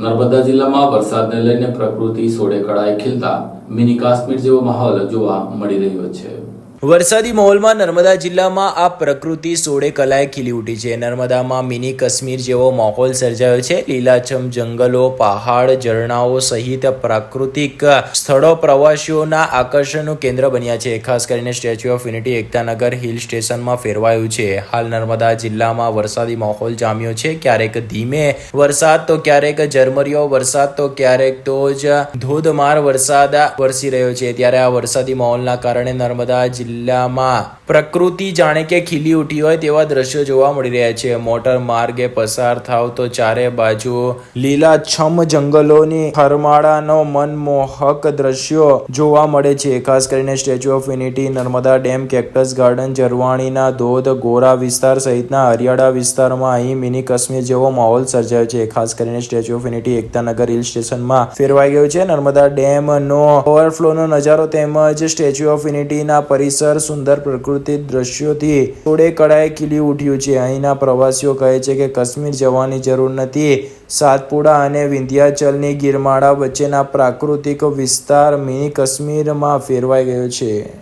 નર્મદા જિલ્લામાં વરસાદને લઈને પ્રકૃતિ સોડે કળાએ ખીલતા મિની કાશ્મીર જેવો માહોલ જોવા મળી રહ્યો છે. વરસાદી માહોલમાં નર્મદા જિલ્લામાં આ પ્રકૃતિ સોળે કલાએ ખીલી ઉઠી છે. નર્મદામાં મિની કાશ્મીર જેવો માહોલ સર્જાયો છે. લીલાછમ જંગલો, પહાડ, ઝરણાઓ સહિત પ્રાકૃતિક સ્થળો પ્રવાસીઓના આકર્ષણનું કેન્દ્ર બન્યા છે. ખાસ કરીને Statue of Unity Ektanagar hill સ્ટેશનમાં ફેરવાયું છે. હાલ નર્મદા જિલ્લામાં વરસાદી માહોલ જામ્યો છે. ક્યારેક ધીમે વરસાદ તો ક્યારેક ઝરમરિયો વરસાદ તો ક્યારેક તો જ ધોધમાર વરસાદ વરસી રહ્યો છે. ત્યારે આ વરસાદી માહોલના કારણે નર્મદા જિલ્લામાં. પ્રકૃતિ જાણે કે ખીલી ઉઠી હોય તેવા દ્રશ્યો જોવા મળી રહ્યા છે. મોટર માર્ગે પસાર થાવ તો ચારે બાજુ લીલાછમ જંગલોની હરમાળાનો મનમોહક દ્રશ્યો જોવા મળે છે. ખાસ કરીને Statue of Unity, Narmada dam, cactus garden, જરવાણીના ધોધ, ગોરા વિસ્તાર સહિતના હરિયાળા વિસ્તારમાં અહીં મિની કાશ્મીર જેવો માહોલ સર્જાયો છે. ખાસ કરીને Statue of Unity Ektanagar hill સ્ટેશનમાં ફેરવાઈ ગયું છે. નર્મદા ડેમનો ઓવરફ્લોનો નજારો તેમજ સ્ટેચ્યુ ઓફ યુનિટીના પરિસર સુંદર પ્રકૃતિ દ્રશ્યોથી થોડે કળાએ ખીલી ઉઠ્યું છે. અહીંના પ્રવાસીઓ કહે છે કે કાશ્મીર જવાની જરૂર નથી. સાતપુડા અને વિંધ્યાચલની ગિરમાળા વચ્ચેના પ્રાકૃતિક વિસ્તાર મિની કાશ્મીરમાં ફેરવાઈ ગયો છે.